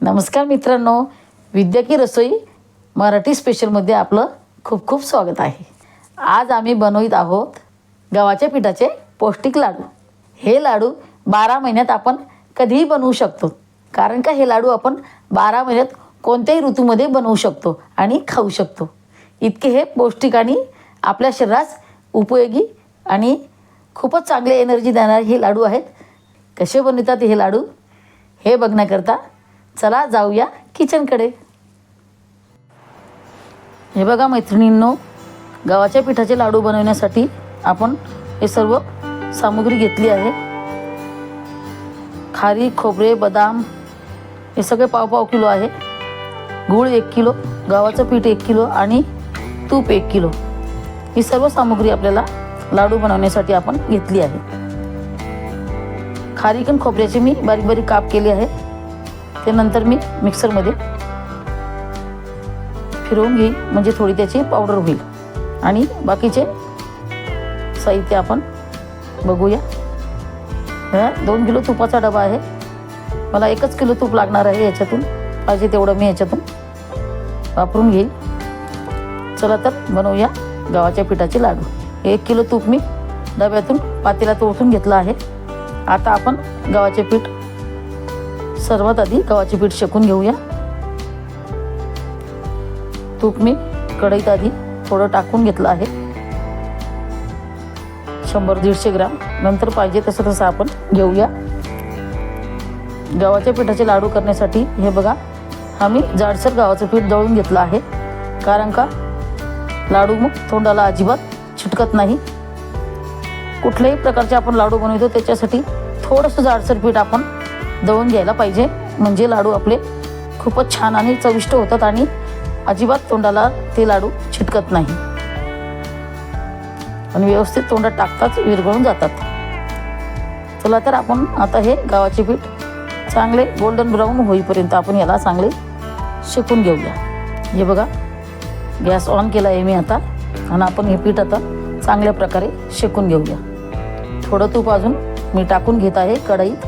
नमस्कार मित्रांनो विद्या की रसोई मराठी स्पेशलमध्ये आपलं खूप खूप स्वागत आहे. आज आम्ही बनवित आहोत गव्हाच्या पिठाचे पौष्टिक लाडू. हे लाडू बारा महिन्यात आपण कधीही बनवू शकतो कारण का हे लाडू आपण बारा महिन्यात कोणत्याही ऋतूमध्ये बनवू शकतो आणि खाऊ शकतो. इतके हे पौष्टिक आणि आपल्या शरीरास उपयोगी आणि खूपच चांगले एनर्जी देणारे हे लाडू आहेत. कसे बनवतात हे लाडू? हे बघण्याकरता चला जाऊया किचनकडे हे बघा मैत्रिणींनो गव्हाच्या पिठाचे लाडू बनवण्यासाठी आपण हे सर्व सामुग्री घेतली आहे. खारी खोबरे बदाम हे सगळे पाव पाव किलो आहे. गूळ एक किलो गव्हाचं पीठ एक किलो आणि तूप एक किलो. ही सर्व सामुग्री आपल्याला लाडू बनवण्यासाठी आपण घेतली आहे. खारीकन खोबऱ्याचे मी बारीक बारीक काप केले आहे. ते नंतर मी मिक्सरमध्ये फिरवून घेईन. म्हणजे थोडी त्याची पावडर होईल. आणि बाकीचे साहित्य आपण बघूया. हा दोन किलो तुपाचा डबा आहे. मला एकच किलो तूप लागणार आहे याच्यातून. पाहिजे तेवढं मी याच्यातून वापरून घेईल चला तर बनवूया गव्हाच्या पिठाचे लाडू. एक किलो तूप मी डब्यातून पातेला तोडून घेतलं आहे. आता आपण गव्हाचे पीठ सर्वात आधी गव्हाचे पीठ शेकून घेऊया. तूप मी कढईत आधी थोडं टाकून घेतलं आहे. शंभर दीडशे ग्राम. नंतर पाहिजे तसं तसं आपण घेऊया. गव्हाच्या पिठाचे लाडू करण्यासाठी हे बघा आम्ही जाडसर गव्हाचं पीठ दळून घेतलं आहे. कारण का? लाडू मग तोंडाला अजिबात चिटकत नाही. कुठल्याही प्रकारचे आपण लाडू बनवतो त्याच्यासाठी थोडंसं जाडसर पीठ आपण दळून घ्यायला पाहिजे. म्हणजे लाडू आपले खूपच छान आणि चविष्ट होतात आणि अजिबात तोंडाला ते लाडू छिटकत नाही. आणि व्यवस्थित तोंडात टाकताच विरघळून जातात. चला तर आपण आता हे गावाचे पीठ चांगले गोल्डन ब्राऊन होईपर्यंत आपण याला चांगले शेकून घेऊया. हे बघा गॅस ऑन केला आहे मी आता आणि आपण हे पीठ आता चांगल्या प्रकारे शेकून घेऊया. थोडं तूप अजून मी टाकून घेत आहे कढईत.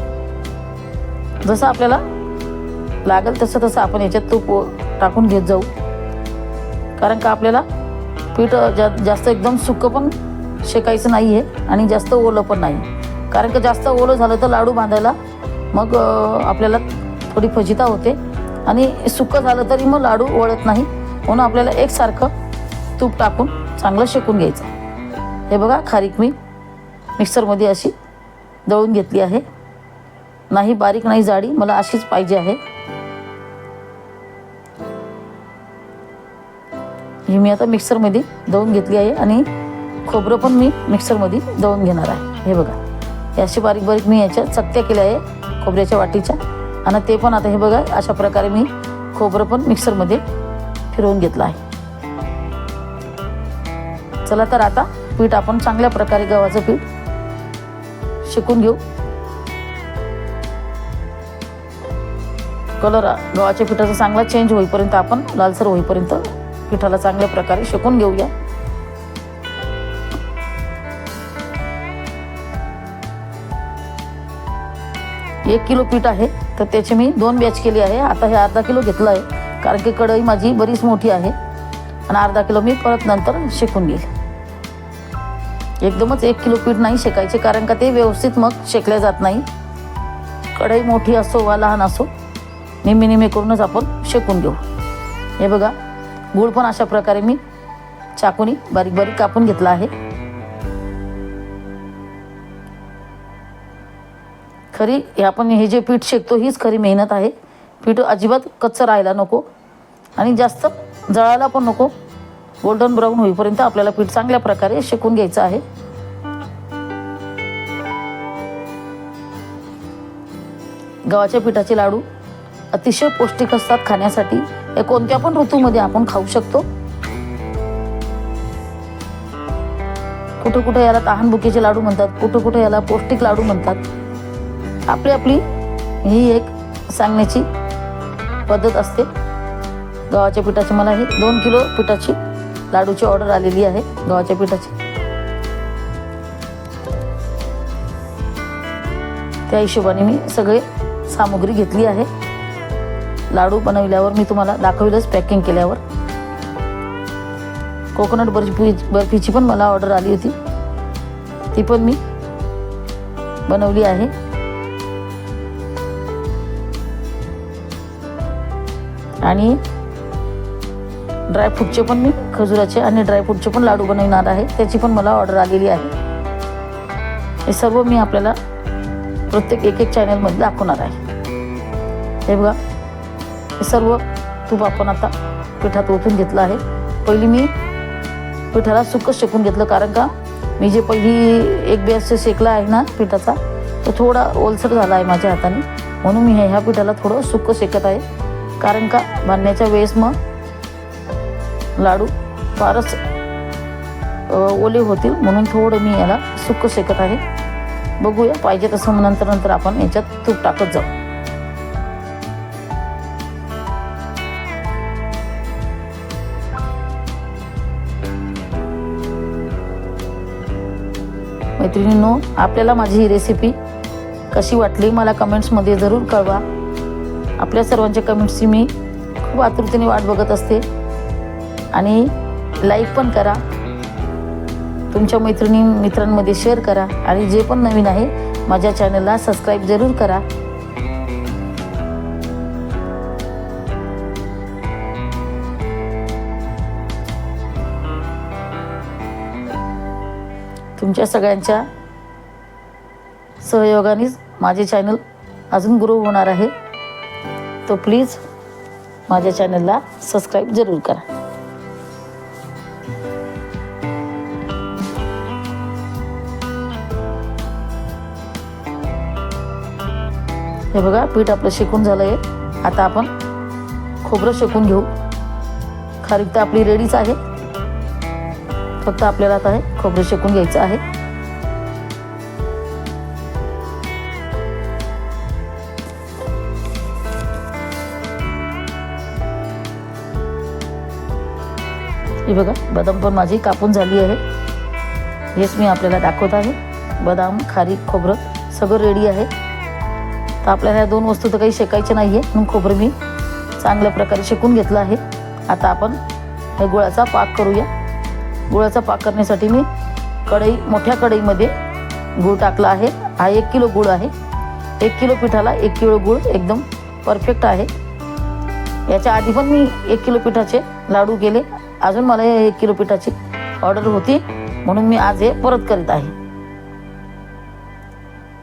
जसं आपल्याला लागेल तसं तसं आपण याच्यात तूप टाकून घेत जाऊ. कारण का आपल्याला पीठ जा जास्त एकदम सुकं पण शेकायचं नाही आहे आणि जास्त ओलं पण नाही. कारण का जास्त ओलं झालं तर लाडू बांधायला मग आपल्याला थोडी फजिता होते. आणि सुकं झालं तरी मग लाडू वळत नाही. म्हणून आपल्याला एकसारखं तूप टाकून चांगलं शेकून घ्यायचं. हे बघा खारीक मी मिक्सरमध्ये अशी दळून घेतली आहे. नाही बारीक नाही जाडी मला अशीच पाहिजे आहे. ही मी आता मिक्सरमध्ये दळून घेतली आहे आणि खोबरं पण मी मिक्सरमध्ये दळून घेणार आहे. हे बघा. हे अशी बारीक बारीक मी याच्या चकत्या केल्या आहे खोबऱ्याच्या वाटीच्या. आणि ते पण आता हे बघा अशा प्रकारे मी खोबरं पण मिक्सरमध्ये फिरवून घेतलं आहे. चला तर आता पीठ आपण चांगल्या प्रकारे गव्हाचं पीठ शिकून घेऊ. कलर गव्हाच्या पिठाचा चांगला चेंज होईपर्यंत आपण लालसर होईपर्यंत पिठाला चांगल्या प्रकारे शेकून घेऊया. एक किलो पीठ आहे तर त्याची मी दोन बॅच केली आहे. आता हे अर्धा किलो घेतलं आहे कारण की कढई माझी बरीच मोठी आहे. आणि अर्धा किलो मी परत नंतर शेकून घेईल. एकदमच एक किलो पीठ नाही शेकायचे कारण का ते व्यवस्थित मग शेकल्या जात नाही. कढई मोठी असो वा लहान असो निम्मे निम्मे करूनच आपण शेकून घेऊ. हे बघा गूळ पण अशा प्रकारे मी चाकूनी बारीक बारीक कापून घेतला आहे. खरी हे आपण हे जे पीठ शेकतो हीच खरी मेहनत आहे. पीठ अजिबात कच्चं राहायला नको आणि जास्त जळायला पण नको. गोल्डन ब्राऊन होईपर्यंत आपल्याला पीठ चांगल्या प्रकारे शेकून घ्यायचं आहे. गव्हाच्या पिठाचे लाडू अतिशय पौष्टिक असतात खाण्यासाठी. हे कोणत्या पण ऋतूमध्ये आपण खाऊ शकतो. कुठं कुठं याला तहानभुकीचे लाडू म्हणतात कुठं कुठं याला पौष्टिक लाडू म्हणतात. आपली आपली ही एक सांगण्याची पद्धत असते. गव्हाच्या पिठाची मला ही दोन किलो पिठाची लाडूची ऑर्डर आलेली आहे गव्हाच्या पिठाची. त्या हिशोबाने मी सगळे सामुग्री घेतली आहे. लाडू बनवल्यावर मी तुम्हाला दाखविलंच पॅकिंग केल्यावर. कोकोनट बर्फी बर्फीची पण मला ऑर्डर आली होती. ती पण मी बनवली आहे. आणि ड्रायफ्रूटचे पण मी खजुराचे आणि ड्रायफ्रूटचे पण लाडू बनवणार आहे. त्याची पण मला ऑर्डर आलेली आहे. हे सर्व मी आपल्याला प्रत्येक एक एक चॅनलमध्ये दाखवणार आहे. हे बघा. हे सर्व तूप आपण आता पिठात ओतून घेतलं आहे. पहिली मी पिठाला सुकच शेकून घेतलं कारण का मी जे पहिली एक बेस शेकला आहे ना पिठाचा तो थोडा ओलसर झाला आहे माझ्या हाताने. म्हणून मी ह्या पिठाला थोडं सुकं शेकत आहे. कारण का बांधण्याच्या वेळेस मग लाडू फारच ओले होतील. म्हणून थोडं मी याला सुकं शेकत आहे. बघूया पाहिजे तसं मग नंतर नंतर आपण याच्यात तूप टाकत जाऊ. मैत्रिणींनो आपल्याला माझी ही रेसिपी कशी वाटली मला कमेंट्समध्ये जरूर कळवा. आपल्या सर्वांच्या कमेंट्सची मी खूप आतुरतेने वाट बघत असते. आणि लाईक पण करा. तुमच्या मैत्रिणी मित्रांमध्ये शेअर करा. आणि जे पण नवीन आहे माझ्या चॅनलला सबस्क्राईब जरूर करा. तुमच्या सगळ्यांच्या सहयोगानेच माझे चॅनल अजून ग्रो होणार आहे. तो प्लीज माझ्या चॅनलला सबस्क्राईब जरूर करा. हे बघा पीठ आपलं शेकून झालं आहे आता आपण खोबरं शेकून घेऊ. खारीक तर आपली रेडीच आहे. फक्त आपल्याला आता हे खोबरं शेकून घ्यायचं आहे. हे बघा बदाम पण माझी कापून झाली आहे. हेच मी आपल्याला दाखवत आहे. बदाम खारी खोबरं सगळं रेडी आहे. तर आपल्याला ह्या दोन वस्तू तर काही शेकायच्या नाही आहे म्हणून खोबरं मी चांगल्या प्रकारे शेकून घेतलं आहे. आता आपण हे गुळाचा पाक करूया. गुळाचा पाक करण्यासाठी मी कढई मोठ्या कढईमध्ये गूळ टाकला आहे. हा एक किलो गूळ आहे. एक किलो पिठाला एक किलो गूळ एकदम परफेक्ट आहे. याच्या आधी पण मी एक किलो पिठाचे लाडू केले. अजून मला हे एक किलो पिठाची ऑर्डर होती. म्हणून मी आज हे परत करीत आहे.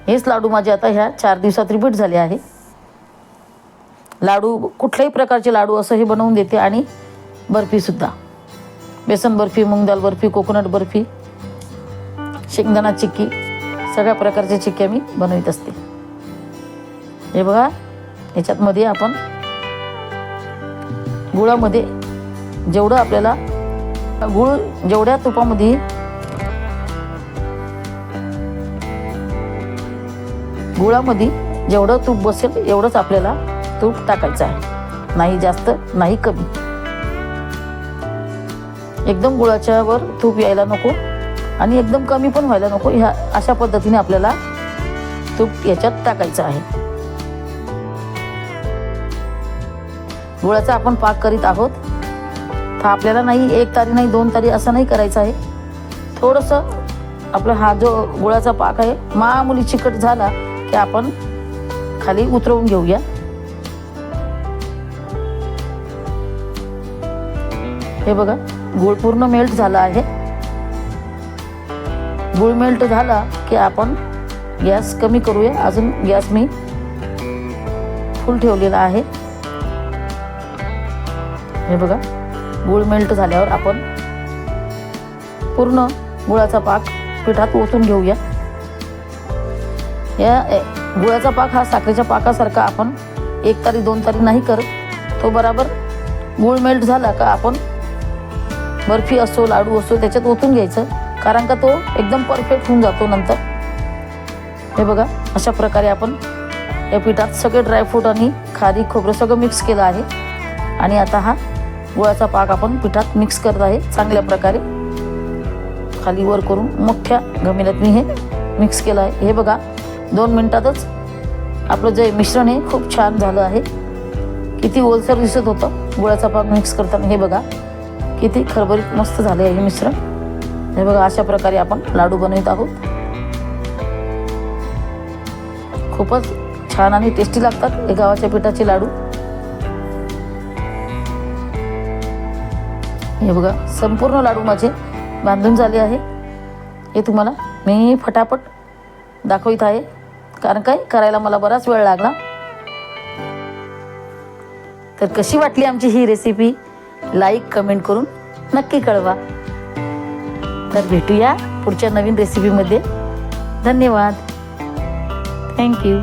हेच लाडू माझे आता ह्या चार दिवसात रिपीट झाले आहे. लाडू कुठल्याही प्रकारचे लाडू असं हे बनवून देते आणि बर्फीसुद्धा बेसन बर्फी मुंगदाल बर्फी कोकोनट बर्फी शेंगदाणा चिक्की सगळ्या प्रकारच्या चिक्क्या मी बनवित असते. हे बघा याच्यातमध्ये आपण गुळामध्ये जेवढं आपल्याला गुळ जेवढ्या तुपामध्ये गुळामध्ये जेवढं तूप बसेल एवढंच आपल्याला तूप टाकायचं आहे. नाही जास्त नाही कमी. एकदम गुळाच्या वर तूप यायला नको आणि एकदम कमी पण व्हायला नको. ह्या अशा पद्धतीने आपल्याला तूप याच्यात टाकायचं आहे. गुळाचा आपण पाक करीत आहोत. तर आपल्याला नाही एक तारी नाही दोन तारी असं नाही करायचं आहे. थोडंसं आपला हा जो गुळाचा पाक आहे मामुली चिकट झाला की आपण खाली उतरवून घेऊया. हे बघा. गुळ पूर्ण मेल्ट झाला आहे. गुळ मेल्ट झाला की आपण गॅस कमी करूया. अजून गॅस मी फुल ठेवलेला आहे. हे बघा गुळ मेल्ट झाल्यावर आपण पूर्ण गुळाचा पाक पिठात ओतून घेऊया. या गुळाचा पाक हा साखरेच्या पाकासारखा आपण एक तारी दोन तारी नाही करत. तो बराबर गुळ मेल्ट झाला का आपण बर्फी असो लाडू असो त्याच्यात ओतून घ्यायचं कारण का तो एकदम परफेक्ट होऊन जातो नंतर. हे बघा अशा प्रकारे आपण या पिठात सगळे ड्रायफ्रूट आणि खारी खोबरं सगळं मिक्स केलं आहे. आणि आता हा गुळाचा पाक आपण पिठात मिक्स करत आहे चांगल्या प्रकारे. खाली वर करून मोठ्या घमिल्यात मी हे मिक्स केलं आहे. हे बघा दोन मिनटातच आपलं जे मिश्रण आहे खूप छान झालं आहे. किती ओलसर दिसत होतं गुळाचा पाक मिक्स करताना. हे बघा किती खरबरीत मस्त झाले आहे हे मिश्रण. हे बघा अशा प्रकारे आपण लाडू बनवित आहोत. खूपच छान आणि टेस्टी लागतात हे गावाच्या पिठाचे लाडू. हे बघा संपूर्ण लाडू माझे बांधून झाले आहे. हे तुम्हाला मी फटाफट दाखवित आहे. कारण काय? करायला मला बराच वेळ लागला. तर कशी वाटली आमची ही रेसिपी लाईक कमेंट करून नक्की कळवा. तर भेटूया पुढच्या नवीन रेसिपीमध्ये धन्यवाद. थँक्यू